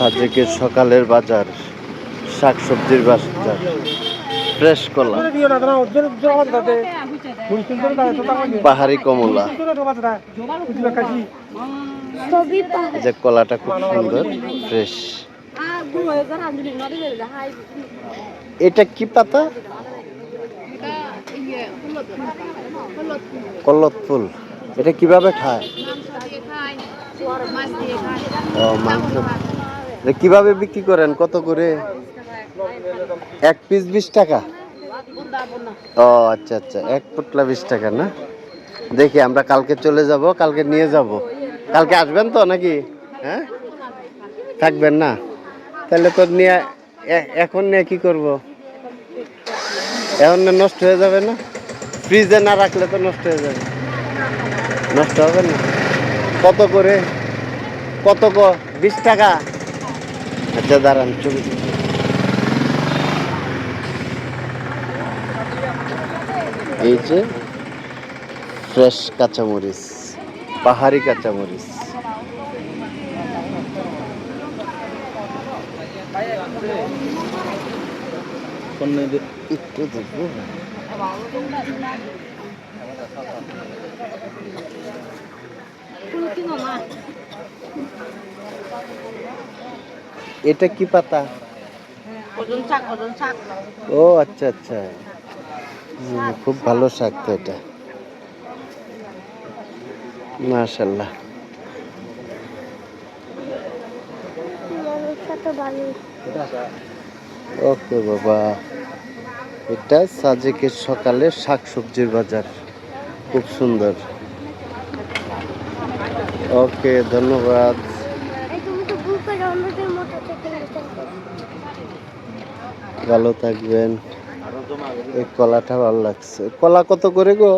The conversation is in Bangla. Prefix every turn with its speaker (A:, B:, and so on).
A: সাজেকের সকালের বাজার শাকসবজির বাজার ফ্রেশ কলা পাহাড়ি কমলা। যে কলাটা খুব সুন্দর ফ্রেশ এটা কি পাতা? কল্লত ফুল এটা কীভাবে খায়? ও মাংস কীভাবে বিক্রি করেন? কত করে? এক পিস বিশ টাকা? ও আচ্ছা আচ্ছা। এক পুটলা বিশ টাকা, না? দেখি, আমরা কালকে চলে যাব, কালকে নিয়ে যাব। কালকে আসবেন তো নাকি? হ্যাঁ? থাকবেন না? তাহলে তো নিয়ে এখন নিয়ে কি করব? এখন নষ্ট হয়ে যাবে না? ফ্রিজে না রাখলে তো নষ্ট হয়ে যাবে। নষ্ট হবে না? কত করে? কত ক? বিশ টাকা? আচ্ছা দাঁড়ান চলুন এই যে ফ্রেশ কাঁচামরিচ পাহাড়ি কাঁচামরিচ। একটু এটা কি পাতা? ও আচ্ছা আচ্ছা। খুব ভালো শাক তো এটা। মাশাল্লাহ ওকে বাবা। এটা সাজেকের সকালে শাকসবজির বাজার। খুব সুন্দর। ওকে ধন্যবাদ। ভালো থাকবেন। এই কলাটা ভালো লাগছে। কলা কত করে গো?